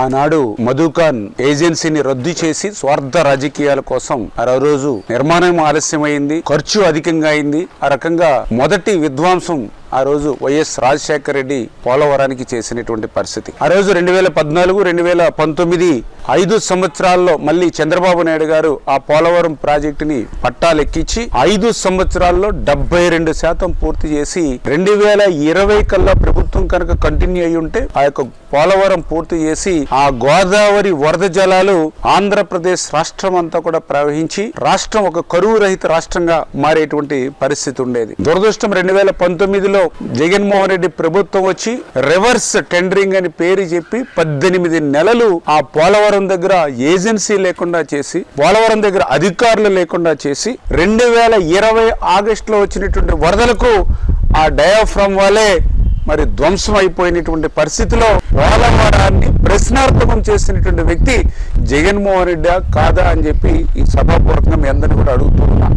ఆనాడు మధుకాన్ ఏజెన్సీని రద్దు చేసి స్వార్థ రాజకీయాల కోసం ఆ రోజు నిర్మాణం ఆలస్యమైంది ఖర్చు అధికంగా అయింది. ఆ రకంగా మొదటి విద్వాంసం ఆ రోజు వైఎస్ రాజశేఖర రెడ్డి పోలవరానికి చేసినటువంటి పరిస్థితి. ఆ రోజు రెండు వేల పద్నాలుగు రెండు వేల పంతొమ్మిది ఐదు సంవత్సరాల్లో మళ్ళీ చంద్రబాబు నాయుడు గారు ఆ పోలవరం ప్రాజెక్టుని పట్టాలెక్కించి ఐదు సంవత్సరాల్లో డెబ్బై రెండు శాతం పూర్తి చేసి రెండు వేల ఇరవై కల్లా ప్రభుత్వం కనుక కంటిన్యూ అయి ఉంటే ఆ యొక్క పోలవరం పూర్తి చేసి ఆ గోదావరి వరద జలాలు ఆంధ్రప్రదేశ్ రాష్ట్రం అంతా కూడా ప్రవహించి రాష్ట్రం ఒక కరువు రహిత రాష్ట్రంగా మారేటువంటి పరిస్థితి ఉండేది. దురదృష్టం రెండు వేల పంతొమ్మిదిలో జగన్మోహన్ రెడ్డి ప్రభుత్వం వచ్చి రివర్స్ టెండరింగ్ అని పేరు చెప్పి పద్దెనిమిది నెలలు ఆ పోలవరం దగ్గర ఏజెన్సీ లేకుండా చేసి పోలవరం దగ్గర అధికారులు లేకుండా చేసి రెండు వేల ఇరవై ఆగస్టులో వచ్చినటువంటి వరదలకు ఆ డయాఫ్రమ్ వాలే మరి ధ్వంసం అయిపోయినటువంటి పరిస్థితిలో పోలవరాన్ని ప్రశ్నార్థకం చేసినటువంటి వ్యక్తి జగన్మోహన్ రెడ్డి కాదా అని చెప్పి ఈ సభాపూర్వకంగా మీ అందరినీ కూడా అడుగుతున్నా